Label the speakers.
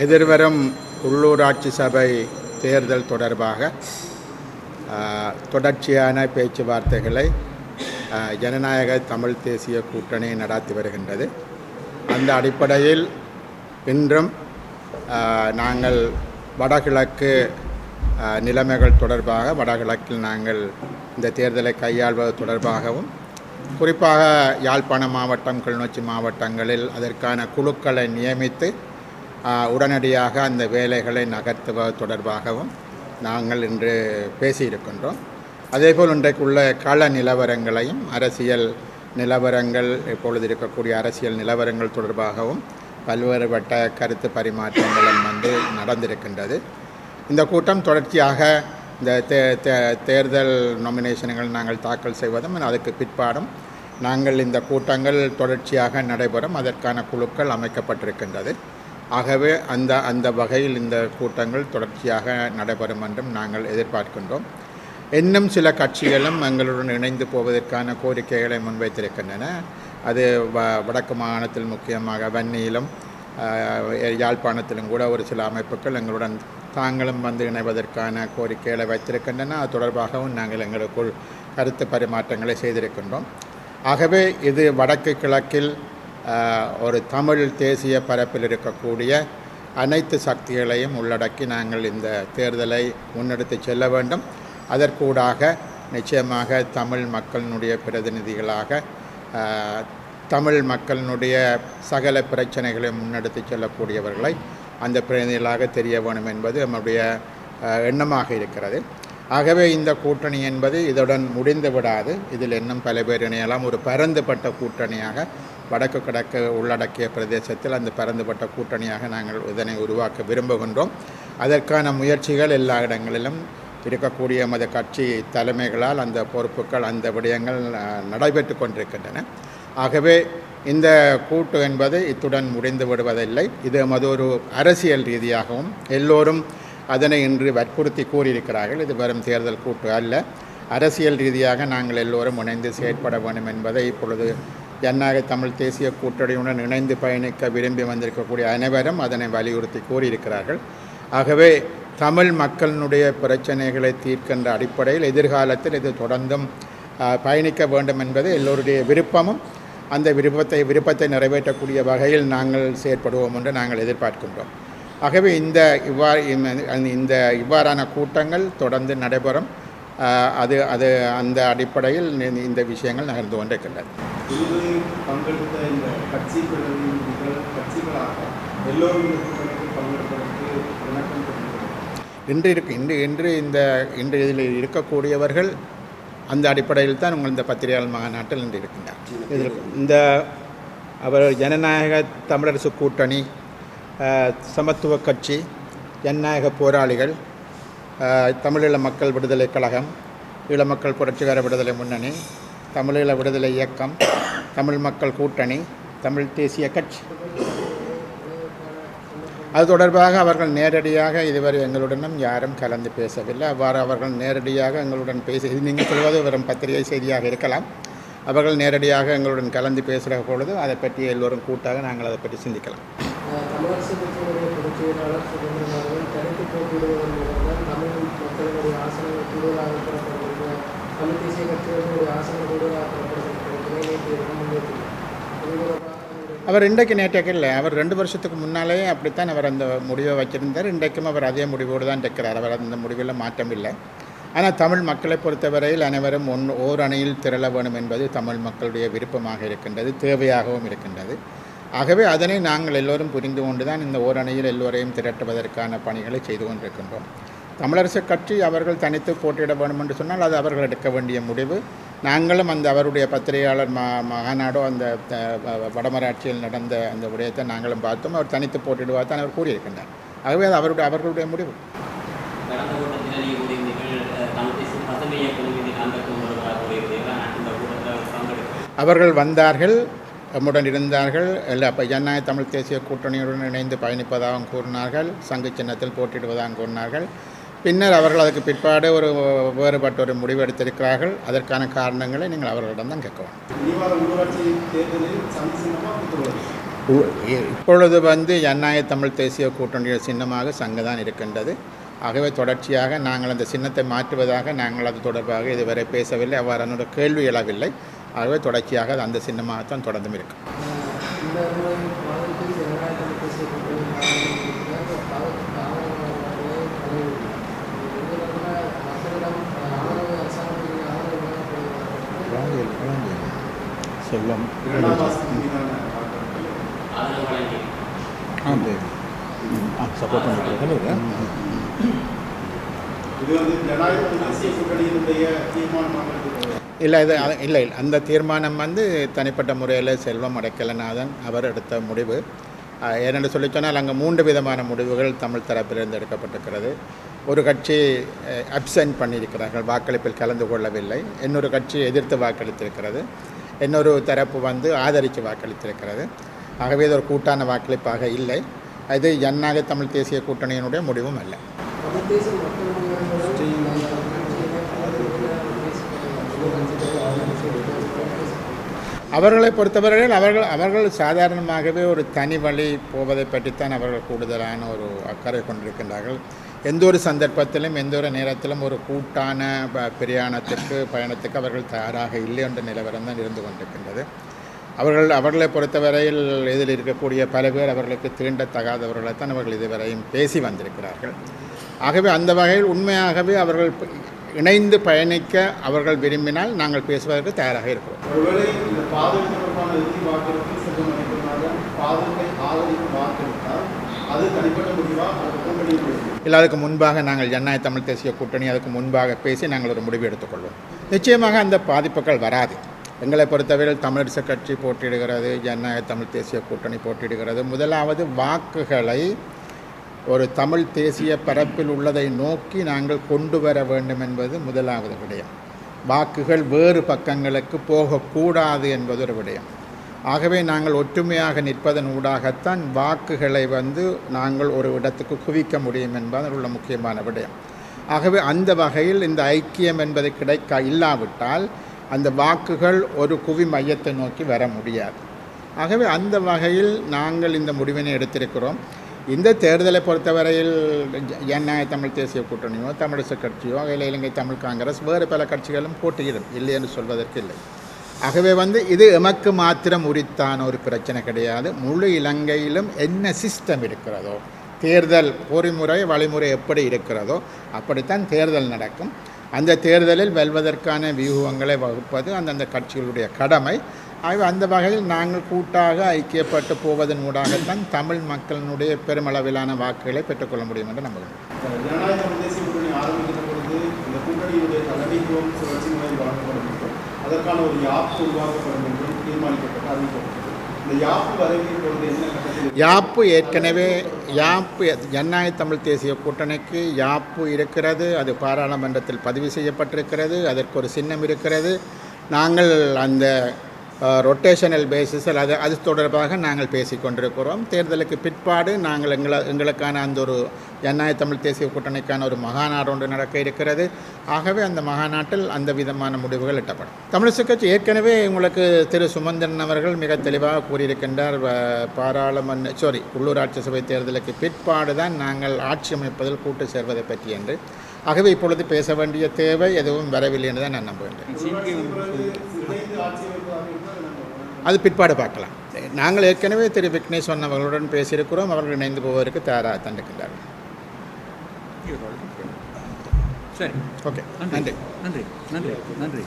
Speaker 1: எதிர்வரும் உள்ளூராட்சி சபை தேர்தல் தொடர்பாக தொடர்ச்சியான பேச்சுவார்த்தைகளை ஜனநாயக தமிழ் தேசிய கூட்டணி நடாத்தி வருகின்றது. அந்த அடிப்படையில் இன்றும் நாங்கள் வடகிழக்கு நிலைமைகள் தொடர்பாக வடகிழக்கில் நாங்கள் இந்த தேர்தலை கையாள்வது தொடர்பாகவும் குறிப்பாக யாழ்ப்பாண மாவட்டம் கிளிநொச்சி மாவட்டங்களில் அதற்கான குழுக்களை நியமித்து உடனடியாக அந்த வேலைகளை நகர்த்துவது தொடர்பாகவும் நாங்கள் இன்று பேசியிருக்கின்றோம். அதேபோல் இன்றைக்குள்ள கள நிலவரங்களையும் அரசியல் நிலவரங்கள் இப்பொழுது இருக்கக்கூடிய அரசியல் நிலவரங்கள் தொடர்பாகவும் பல்வேறுபட்ட கருத்து பரிமாற்றங்களும் வந்து நடந்திருக்கின்றது. இந்த கூட்டம் தொடர்ச்சியாக இந்த தே தே- தேர்தல் நாமினேஷன்கள் நாங்கள் தாக்கல் செய்வதும் அதுக்கு பிற்பாடும் நாங்கள் இந்த கூட்டங்கள் தொடர்ச்சியாக நடைபெறும். அதற்கான குழுக்கள் அமைக்கப்பட்டிருக்கின்றது. ஆகவே அந்த அந்த வகையில் இந்த கூட்டங்கள் தொடர்ச்சியாக நடைபெறும் என்றும் நாங்கள் எதிர்பார்க்கின்றோம். இன்னும் சில கட்சிகளும் எங்களுடன் இணைந்து போவதற்கான கோரிக்கைகளை முன்வைத்திருக்கின்றன. அது வ வடக்கு மாகாணத்தில் முக்கியமாக வன்னியிலும் யாழ்ப்பாணத்திலும் கூட ஒரு சில அமைப்புகள் எங்களுடன் தாங்களும் வந்து இணைவதற்கான கோரிக்கைகளை வைத்திருக்கின்றன. அது தொடர்பாகவும் நாங்கள் எங்களுக்குள் கருத்து பரிமாற்றங்களை செய்திருக்கின்றோம். ஆகவே இது வடக்கு கிழக்கில் ஒரு தமிழ் தேசிய பரப்பில் இருக்கக்கூடிய அனைத்து சக்திகளையும் உள்ளடக்கி நாங்கள் இந்த தேர்தலை முன்னெடுத்து செல்ல வேண்டும். அதற்கூடாக நிச்சயமாக தமிழ் மக்களினுடைய பிரதிநிதிகளாக தமிழ் மக்களினுடைய சகல பிரச்சனைகளை முன்னெடுத்து செல்லக்கூடியவர்களை அந்த பிரதிநிதிகளாக தெரிய வேணும் என்பது நம்முடைய எண்ணமாக இருக்கிறது. ஆகவே இந்த கூட்டணி என்பது இதுடன் முடிந்து விடாது. இதில் இன்னும் பல பேர் இணையலாம். ஒரு பரந்துபட்ட கூட்டணியாக வடக்கு கிழக்கு உள்ளடக்கிய பிரதேசத்தில் அந்த பரந்துபட்ட கூட்டணியாக நாங்கள் இதனை உருவாக்க விரும்புகின்றோம். அதற்கான முயற்சிகள் எல்லா இடங்களிலும் இருக்கக்கூடிய மத கட்சி தலைமைகளால் அந்த பொறுப்புகள் அந்த விடயங்கள் நடைபெற்று கொண்டிருக்கின்றன. ஆகவே இந்த கூட்டு என்பது இத்துடன் முடிந்து விடுவதில்லை. இது எமது ஒரு அரசியல் ரீதியாகவும் எல்லோரும் அதனை இன்று வற்புறுத்தி கூறியிருக்கிறார்கள். இது வெறும் தேர்தல் கூட்டு அல்ல. அரசியல் ரீதியாக நாங்கள் எல்லோரும் இணைந்து செயற்பட வேண்டும் என்பதை இப்பொழுது ஜனநாயக தமிழ் தேசிய கூட்டணியுடன் இணைந்து பயணிக்க விரும்பி வந்திருக்கக்கூடிய அனைவரும் அதனை வலியுறுத்தி கூறியிருக்கிறார்கள். ஆகவே தமிழ் மக்களினுடைய பிரச்சனைகளை தீர்க்கின்ற அடிப்படையில் எதிர்காலத்தில் இது தொடர்ந்தும் பயணிக்க வேண்டும் என்பது எல்லோருடைய விருப்பமும் அந்த விருப்பத்தை விருப்பத்தை நிறைவேற்றக்கூடிய வகையில் நாங்கள் செயற்படுவோம் என்று நாங்கள் எதிர்பார்க்கின்றோம். ஆகவே இந்த இவ்வாறு இந்த- இவ்வாறான கூட்டங்கள் தொடர்ந்து நடைபெறும். அது அது அந்த அடிப்படையில் இந்த விஷயங்கள் நகர்ந்து கொண்டிருக்கின்றன.
Speaker 2: இருவரையும் பங்கெடுத்த இந்த கட்சி பிரதிநிதிகள் கட்சிகளாக எல்லோரும் இந்த பங்கெடுப்பதற்கு வணக்கம்
Speaker 1: இன்று இருக்கு இன்று இன்று இந்த இன்று இதில் இருக்கக்கூடியவர்கள் அந்த அடிப்படையில் தான் உங்கள் இந்த பத்திரிகையாளர் மாநாட்டில் இன்று இருக்கின்றார். இதில் இந்த அவர் ஜனநாயக தமிழரசு கூட்டணி சமத்துவ கட்சி ஜனநாயக போராளிகள் தமிழீழ மக்கள் விடுதலை கழகம் ஈழ மக்கள் புரட்சிகர விடுதலை முன்னணி தமிழீழ விடுதலை இயக்கம் தமிழ் மக்கள் கூட்டணி தமிழ் தேசிய கட்சி. அது தொடர்பாக அவர்கள் நேரடியாக இதுவரை எங்களுடனும் யாரும் கலந்து பேசவில்லை. அவ்வாறு அவர்கள் நேரடியாக எங்களுடன் பேசி இது நீங்கள் சொல்வது வெறும் பத்திரிகை செய்தியாக இருக்கலாம். அவர்கள் நேரடியாக எங்களுடன் கலந்து பேசுகிற பொழுது அதை பற்றி எல்லோரும் கூட்டாக நாங்கள் அதை பற்றி சிந்திக்கலாம்
Speaker 3: அஹ் தமிழரசு கட்சியினுடைய பொதுச் செயலாளர் சுதந்திரன் அவர்கள் தனித்து போட்டியிடுவதன் மூலம் தான் தமிழ் மக்களினுடைய ஆசனங்கள் கூடுதலாக பெறப்படுகின்ற தமிழ் தேசிய கட்சிகளுடைய ஆசனங்கள் கூடுதலாக பெறப்படுகின்ற நேற்று முன்வைத்துள்ளார் இது தொடர்பாக அவருடைய
Speaker 1: அவர் இன்றைக்கு நேற்றைக்கு இல்லை. அவர் ரெண்டு வருஷத்துக்கு முன்னாலே அப்படித்தான் அவர் அந்த முடிவை வச்சுருந்தார். இன்றைக்கும் அவர் அதே முடிவோடு தான் இருக்கிறார் அவர் அந்த முடிவில் மாற்றம் இல்லை. ஆனால் தமிழ் மக்களை பொறுத்தவரையில் அனைவரும் ஒன் ஓர் அணியில் திரள வேணும் என்பது தமிழ் மக்களுடைய விருப்பமாக இருக்கின்றது தேவையாகவும் இருக்கின்றது. ஆகவே அதனை நாங்கள் எல்லோரும் புரிந்து கொண்டு தான் இந்த ஓர் அணியில் எல்லோரையும் திரட்டுவதற்கான பணிகளை செய்து கொண்டிருக்கின்றோம். தமிழரசு கட்சி அவர்கள் தனித்து போட்டியிட வேண்டும் என்று சொன்னால் அது அவர்கள் எடுக்க வேண்டிய முடிவு. நாங்களும் அந்த அவருடைய பத்திரிகையாளர் மா மாநாடோ அந்த வடமராட்சியில் நடந்த அந்த விடயத்தை நாங்களும் பார்த்தோம். அவர் தனித்து போட்டியிடுவார் தான் அவர் கூறியிருக்கின்றார். ஆகவே அது அவருடைய அவர்களுடைய முடிவு. அவர்கள் வந்தார்கள் நம்முடன் இருந்தார்கள் எல்லா இப்போ ஜனநாயக தமிழ் தேசிய கூட்டணியுடன் இணைந்து பயணிப்பதாகவும் கூறினார்கள் சங்கு சின்னத்தில் போட்டியிடுவதாகவும் கூறினார்கள். பின்னர் அவர்கள் அதுக்கு பிற்பாடு ஒரு வேறுபட்ட ஒரு முடிவு எடுத்திருக்கிறார்கள். அதற்கான காரணங்களை நீங்கள் அவர்களிடம் தான் கேட்க வேண்டும்
Speaker 2: இனிவார உள்ளூராட்சி தேர்தலில் சமி சின்னமாக கொடுத்துள்ளது
Speaker 1: உ- இ- இப்பொழுது வந்து ஜனநாயக தமிழ் தேசிய கூட்டணியின் சின்னமாக சங்கு தான் இருக்கின்றது. ஆகவே தொடர்ச்சியாக நாங்கள் அந்த சின்னத்தை மாற்றுவதாக நாங்கள் அது தொடர்பாக இதுவரை பேசவில்லை. அவ்வாறான கேள்வி எழவில்லை. ஆகவே தொடர்ச்சியாக அது அந்த சின்னமாகத்தான் தொடர்ந்தும் இருக்கும் செல்வம்.
Speaker 2: வாக்கெடுப்பில்
Speaker 4: ஆதரவு வழங்கி
Speaker 1: சப்போர்ட்
Speaker 2: இருக்கிறது
Speaker 1: இல்லை இது இல்லை. அந்த தீர்மானம் வந்து தனிப்பட்ட முறையில் செல்வம் அடைக்கலநாதன் அவர் எடுத்த முடிவு. ஏனென்று சொல்லி சொன்னால் அங்கே மூன்று விதமான முடிவுகள் தமிழ் தரப்பிலிருந்து எடுக்கப்பட்டிருக்கிறது. ஒரு கட்சி அப்சென்ட் பண்ணியிருக்கிறார்கள் வாக்களிப்பில் கலந்து கொள்ளவில்லை. இன்னொரு கட்சி எதிர்த்து வாக்களித்திருக்கிறது. இன்னொரு தரப்பு வந்து ஆதரித்து வாக்களித்திருக்கிறது. ஆகவே இது ஒரு கூட்டான வாக்களிப்பாக இல்லை. இது ஜனநாயக தமிழ் தேசிய கூட்டணியினுடைய முடிவும் அல்ல. அவர்களை பொறுத்தவரையில் அவர்கள் அவர்கள் சாதாரணமாகவே ஒரு தனி வழி போவதை பற்றித்தான் அவர்கள் கூடுதலான ஒரு அக்கறை கொண்டிருக்கின்றார்கள். எந்த ஒரு சந்தர்ப்பத்திலும் எந்த ஒரு நேரத்திலும் ஒரு கூட்டான ப- பிரயாணத்திற்கு பயணத்துக்கு அவர்கள் தயாராக இல்லை என்ற நிலவரம் தான் இருந்து கொண்டிருக்கின்றது. அவர்கள் அவர்களை பொறுத்தவரையில் இதில் இருக்கக்கூடிய பல பேர் அவர்களுக்கு தீண்டத்தகாதவர்களைத்தான் அவர்கள் இதுவரையும் பேசி வந்திருக்கிறார்கள். ஆகவே அந்த வகையில் உண்மையாகவே அவர்கள் இணைந்து பயணிக்க அவர்கள் விரும்பினால் நாங்கள் பேசுவதற்கு தயாராக இருக்கிறோம்.
Speaker 2: அது தனிப்பட்ட
Speaker 1: இல்லை அதுக்கு முன்பாக நாங்கள் ஜனநாயக தமிழ் தேசிய கூட்டணி அதுக்கு முன்பாக பேசி நாங்கள் ஒரு முடிவு எடுத்துக்கொள்வோம். நிச்சயமாக அந்த பாதிப்புகள் வராது. எங்களை பொறுத்தவரையில் தமிழரசு கட்சி போட்டியிடுகிறது ஜனநாயக தமிழ் தேசிய கூட்டணி போட்டியிடுகிறது. முதலாவது வாக்குகளை ஒரு தமிழ் தேசிய பரப்பில் உள்ளதை நோக்கி நாங்கள் கொண்டு வர வேண்டும் என்பது முதலாவது விடயம். வாக்குகள் வேறு பக்கங்களுக்கு போகக்கூடாது என்பது ஒரு விடயம். ஆகவே நாங்கள் ஒற்றுமையாக நிற்பதன் ஊடாகத்தான் வாக்குகளை வந்து நாங்கள் ஒரு இடத்துக்கு குவிக்க முடியும் என்பது உள்ள முக்கியமான விடயம். ஆகவே அந்த வகையில் இந்த ஐக்கியம் என்பது கிடைக்க இல்லாவிட்டால் அந்த வாக்குகள் ஒரு குவி மையத்தை நோக்கி வர முடியாது. ஆகவே அந்த வகையில் நாங்கள் இந்த முடிவினை எடுத்திருக்கிறோம். இந்த தேர்தலை பொறுத்தவரையில் ஜ- ஜனநாயக தமிழ் தேசிய கூட்டணியோ தமிழிசை கட்சியோ இல்லை இலங்கை தமிழ் காங்கிரஸ் வேறு பல கட்சிகளும் போட்டியிடும் இல்லை என்று சொல்வதற்கு இல்லை. ஆகவே வந்து இது எமக்கு மாத்திரம் உரித்தான ஒரு பிரச்சனை கிடையாது. முழு இலங்கையிலும் என்ன சிஸ்டம் இருக்கிறதோ தேர்தல் பொறிமுறை வழிமுறை எப்படி இருக்கிறதோ அப்படித்தான் தேர்தல் நடக்கும். அந்த தேர்தலில் வெல்வதற்கான வியூகங்களை வகுப்பது அந்தந்த கட்சிகளுடைய கடமை. ஆகவே அந்த வகையில் நாங்கள் கூட்டாக ஐக்கியப்பட்டு போவதன் ஊடாகத்தான் தமிழ் மக்களினுடைய பெருமளவிலான வாக்குகளை பெற்றுக்கொள்ள முடியும் என்று நம்புகிறேன்
Speaker 2: அதற்கான ஒரு யாப்பு உருவாக்கப்படும் என்றும் தீர்மானிக்கப்பட்டு அறிவிக்கப்பட்டது. இந்த யாப்பு வரைவின் பொழுது என்ன கட்டத்தில்
Speaker 1: யாப்பு ஏற்கனவே யாப்பு ஜனநாயக தமிழ் தேசிய கூட்டணிக்கு யாப்பு இருக்கிறது அது பாராளுமன்றத்தில் பதிவு செய்யப்பட்டிருக்கிறது அதற்கு ஒரு சின்னம் இருக்கிறது. நாங்கள் அந்த ரொட்டேஷனல் பேசிஸில் அது அது தொடர்பாக நாங்கள் பேசிக்கொண்டிருக்கிறோம். தேர்தலுக்கு பிற்பாடு நாங்கள் எங்களை எங்களுக்கான அந்த ஒரு ஜனநாயக தமிழ் தேசிய கூட்டணிக்கான ஒரு மகாநாடு ஒன்று நடக்க இருக்கிறது. ஆகவே அந்த மகாநாட்டில் அந்த விதமான முடிவுகள் எட்டப்படும். தமிழிசை கட்சி ஏற்கனவே உங்களுக்கு திரு சுமந்திரன் அவர்கள் மிக தெளிவாக கூறியிருக்கின்றார் வ- பாராளுமன்ற சாரி உள்ளூராட்சி சபை தேர்தலுக்கு பிற்பாடு தான் நாங்கள் ஆட்சி அமைப்பதில் கூட்டு சேர்வதை பற்றி என்று. ஆகவே இப்பொழுது பேச வேண்டிய தேவை எதுவும் வரவில்லை என்று தான் நான் நம்புகின்றேன். அது பிற்பாடு பார்க்கலாம். நாங்கள் ஏற்கனவே திரு விக்னேஸ்வரன் அவர்களுடன் பேசியிருக்கிறோம். அவர்கள் இணைந்து போவதற்கு தயாராக தண்டிக்கின்றார்கள்
Speaker 5: சரி
Speaker 1: ஓகே நன்றி.
Speaker 5: நன்றி. நன்றி. நன்றி.